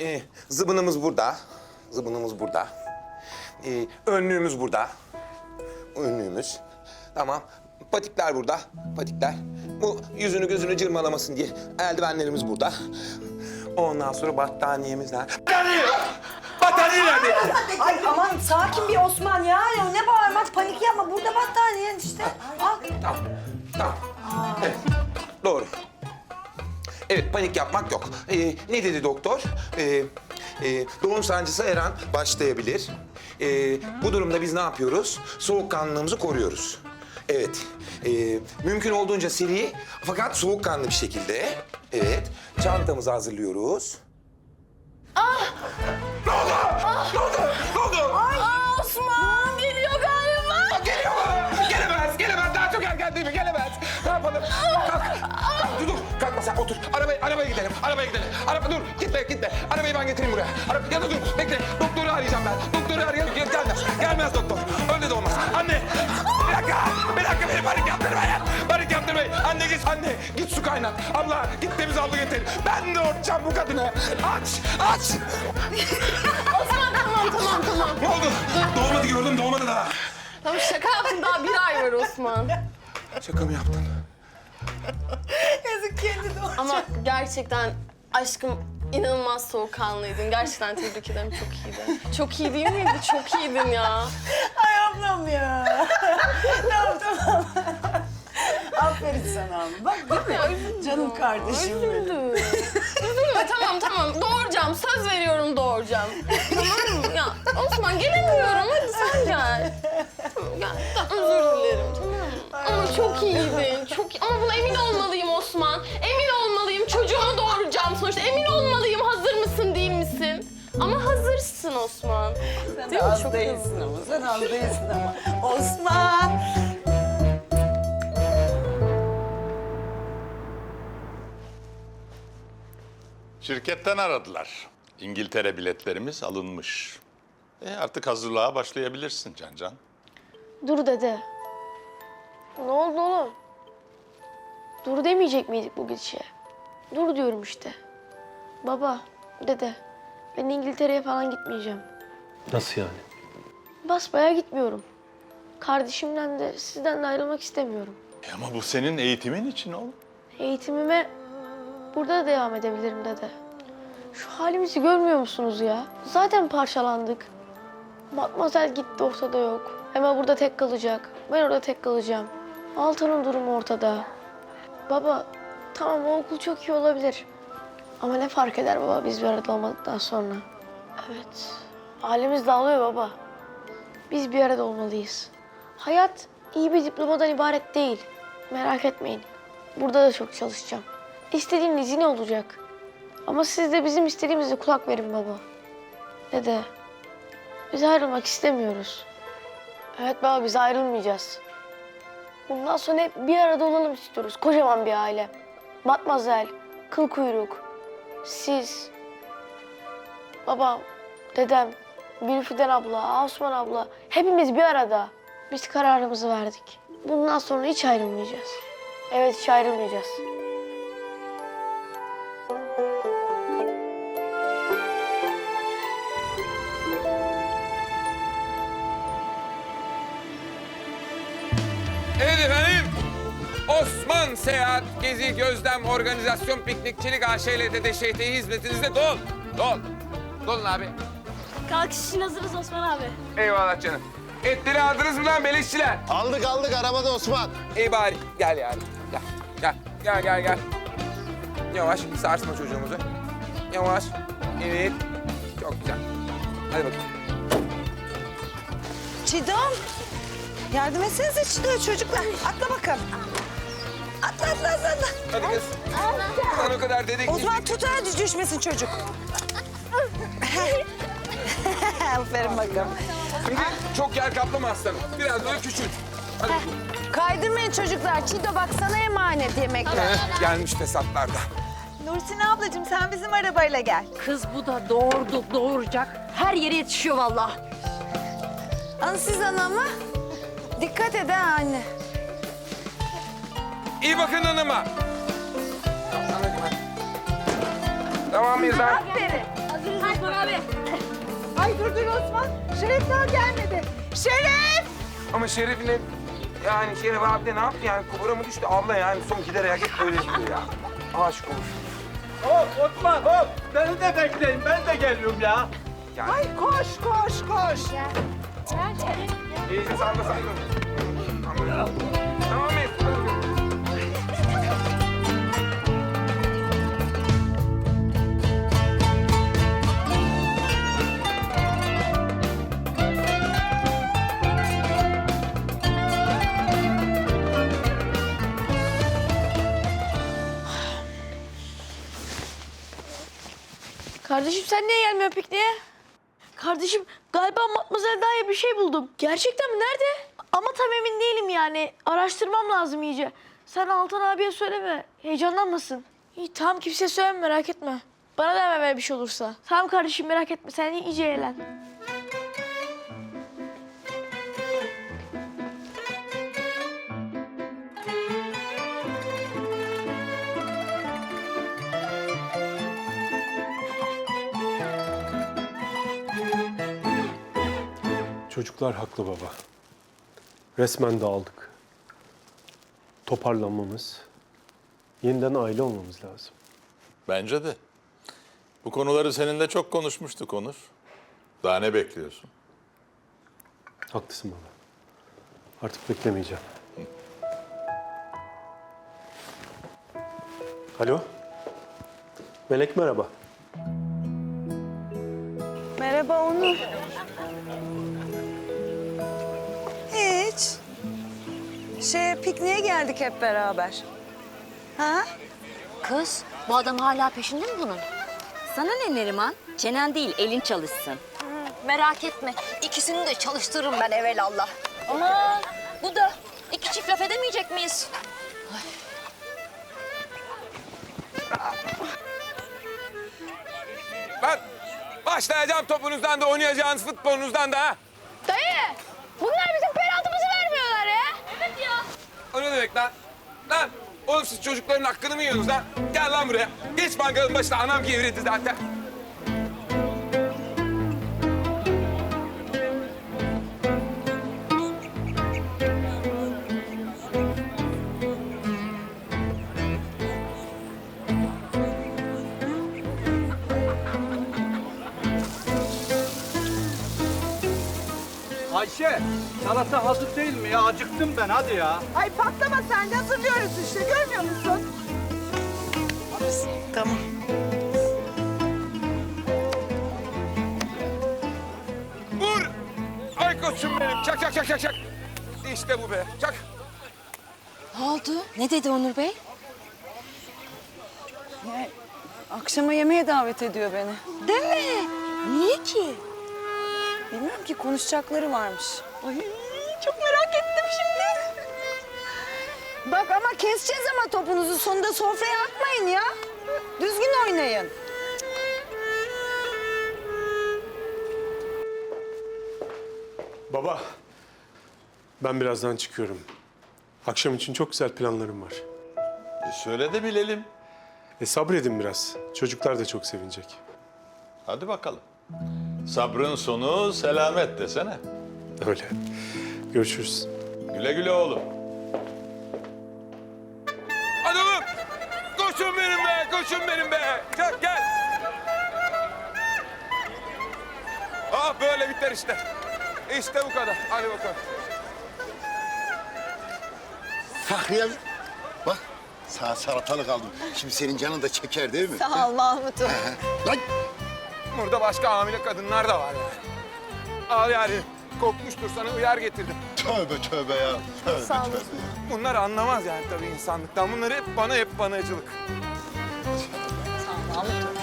Ee, zıbınımız burada. Zıbınımız burada. Ee, önlüğümüz burada. Önlüğümüz. Tamam. Patikler burada. Patikler. Bu yüzünü gözünü cırmalamasın diye eldivenlerimiz burada. Ondan sonra battaniyemiz nerede? Battaniye! Battaniye nerede? Ay aman sakin bir Osman ya. ya ne bağırmak panik yapma. Burada battaniyen işte. Al. Tamam. Tamam. Evet. Doğru. Evet panik yapmak yok. Ee, ne dedi doktor? Ee, e, doğum sancısı her an başlayabilir. Ee, bu durumda biz ne yapıyoruz? Soğukkanlılığımızı koruyoruz. Evet. Ee, mümkün olduğunca seri fakat soğukkanlı bir şekilde. Evet. Çantamızı hazırlıyoruz. Otur. Arabaya, arabaya gidelim. Arabaya gidelim. Araba dur. Gitme, gitme. Arabayı ben getireyim buraya. Araba, ya da dur. Bekle. Doktoru arayacağım ben. Doktoru arayalım. Gel, gelmez. Gelmez doktor. Öyle de olmaz. Anne. Bir dakika. Bir dakika beni panik yaptırmayın. Panik yaptırmayın. Anne git, anne. Git su kaynat. Abla git temiz havlu getir. Ben de örteceğim bu kadını. Aç, aç. Osman tamam tamam tamam. Ne oldu? Doğmadı gördüm, doğmadı daha. Tamam şaka yaptım daha bir ay var Osman. Şaka mı yaptın? Yazık kendi de Ama gerçekten aşkım inanılmaz soğukkanlıydın. Gerçekten tebrik ederim çok iyiydin. Çok iyi değil miydi? Çok iyiydin ya. Ay ablam ya. tamam tamam. Aferin sana abla. Bak değil mi? Canım kardeşim benim. Üzüldüm. Üzülme tamam tamam doğuracağım. Söz veriyorum doğuracağım. Tamam mı? Ya Osman gelemiyorum hadi sen gel. Tamam, Gel. Tamam, özür dilerim? Ama çok iyiydin. Çok Ama buna emin olmalıyım Osman. Emin olmalıyım. Çocuğumu doğuracağım sonuçta. Emin olmalıyım. Hazır mısın değil misin? Ama hazırsın Osman. Sen Değil de mi? az Çok değilsin ama. Sen az değilsin ama. Osman. Şirketten aradılar. İngiltere biletlerimiz alınmış. E artık hazırlığa başlayabilirsin Cancan. Dur dede. Ne oldu oğlum? Dur demeyecek miydik bu gidişe? Dur diyorum işte. Baba, dede. Ben İngiltere'ye falan gitmeyeceğim. Nasıl yani? Basbaya gitmiyorum. Kardeşimden de sizden de ayrılmak istemiyorum. E ama bu senin eğitimin için oğlum. Eğitimime burada da devam edebilirim dede. Şu halimizi görmüyor musunuz ya? Zaten parçalandık. Matmazel gitti ortada yok. Hemen burada tek kalacak. Ben orada tek kalacağım. Altan'ın durumu ortada. Baba tamam o okul çok iyi olabilir. Ama ne fark eder baba biz bir arada olmadıktan sonra? Evet. Ailemiz dağılıyor baba. Biz bir arada olmalıyız. Hayat iyi bir diplomadan ibaret değil. Merak etmeyin. Burada da çok çalışacağım. İstediğiniz yine olacak. Ama siz de bizim istediğimize kulak verin baba. Dede, biz ayrılmak istemiyoruz. Evet baba biz ayrılmayacağız. Bundan sonra hep bir arada olalım istiyoruz. Kocaman bir aile. Matmazel, kıl kuyruk, siz, babam, dedem, Gülfiden abla, Osman abla hepimiz bir arada. Biz kararımızı verdik. Bundan sonra hiç ayrılmayacağız. Evet hiç ayrılmayacağız. Seyahat, Gezi, Gözlem, Organizasyon, Piknikçilik AŞ ile DDŞT hizmetinizde dol. Dol. Dolun abi. Kalkış için hazırız Osman abi. Eyvallah canım. Etleri aldınız mı lan beleşçiler? Aldık aldık arabada Osman. İyi bari. Gel yani. Gel. Gel. Gel gel gel. Yavaş sarsma çocuğumuzu. Yavaş. Evet. Çok güzel. Hadi bakayım. Çiğdem. Yardım etsenize Çiğdem çocuklar. Atla bakalım. Atla atla atla. atla. Hadi kız. Ulan o kadar dedektif. Osman tut hadi düşmesin çocuk. Aferin bakalım. Şimdi çok yer kaplama aslanım. Biraz böyle küçült. Hadi. Kaydırmayın çocuklar. Çiğdem bak sana emanet yemekler. Gelmiş fesatlar da. Nursin ablacığım sen bizim arabayla gel. Kız bu da doğurdu, doğuracak. Her yere yetişiyor vallahi. Alın siz anama. Dikkat et ha anne. İyi bakın hanıma. Tamam lan? Aferin. Osman abi. Ay dur dur Osman. Şeref daha gelmedi. Şeref! Ama Şeref'le yani Şeref abi de ne yaptı yani kubura mı düştü abla yani son gider ayak hep böyle gidiyor ya. Aşık olmuş. Hop Osman hop. Beni de bekleyin ben de geliyorum ya. Yani Ay koş koş koş. iyice salla salla. Tamam. Tamam Mesut. Kardeşim sen niye gelmiyorsun pikniğe? Kardeşim galiba Matmazel Da'ya bir şey buldum. Gerçekten mi? Nerede? Ama tam emin değilim yani. Araştırmam lazım iyice. Sen Altan abiye söyleme. Heyecanlanmasın. İyi tamam kimseye söyleme merak etme. Bana da hemen bir şey olursa. Tamam kardeşim merak etme. Sen iyice eğlen. Çocuklar haklı baba. Resmen dağıldık. Toparlanmamız, yeniden aile olmamız lazım. Bence de. Bu konuları seninle çok konuşmuştuk Onur. Daha ne bekliyorsun? Haklısın baba. Artık beklemeyeceğim. Alo? Melek merhaba. Merhaba Onur. Hiç. Şey pikniğe geldik hep beraber. Ha? Kız bu adam hala peşinde mi bunun? Sana ne Neriman? Çenen değil elin çalışsın. merak etme. İkisini de çalıştırırım ben evelallah. Aman bu da iki çift laf edemeyecek miyiz? Ben başlayacağım topunuzdan da oynayacağınız futbolunuzdan da ha. Dayı! Bunlar bizim penaltımızı vermiyorlar ya. Evet ya. O ne demek lan? Lan oğlum siz çocukların hakkını mı yiyorsunuz lan? Gel lan buraya. Geç mangalın başına anam gevrildi zaten. Ayşe salata hazır değil mi ya? Acıktım ben hadi ya. Ay patlama sen de hazırlıyoruz işte görmüyor musun? Tamam. Vur! Ay koçum benim. Çak çak çak çak çak. İşte bu be. Çak. Ne oldu? Ne dedi Onur Bey? Akşama yemeğe davet ediyor beni. Deme. Niye ki? Bilmiyorum ki konuşacakları varmış. Ay çok merak ettim şimdi. Bak ama keseceğiz ama topunuzu sonunda sofraya atmayın ya. Düzgün oynayın. Baba, ben birazdan çıkıyorum. Akşam için çok güzel planlarım var. E söyle de bilelim. E sabredin biraz. Çocuklar da çok sevinecek. Hadi bakalım. Sabrın sonu selamet desene. Öyle. Görüşürüz. Güle güle oğlum. Hadi oğlum. Koçum benim be. Koçum benim be. Çak gel. Ah böyle biter işte. İşte bu kadar. Hadi bakalım. Fahriye bak sağ salatalık aldım. Şimdi senin canın da çeker değil mi? Sağ ol Mahmut'um. Lan Burada başka hamile kadınlar da var yani. Al yani. Kokmuştur sana uyar getirdim. tövbe tövbe ya. Tövbe Sağ tövbe. olasın. Bunlar anlamaz yani tabii insanlıktan. Bunlar hep bana hep banacılık. Sağ ol Mahmut'um.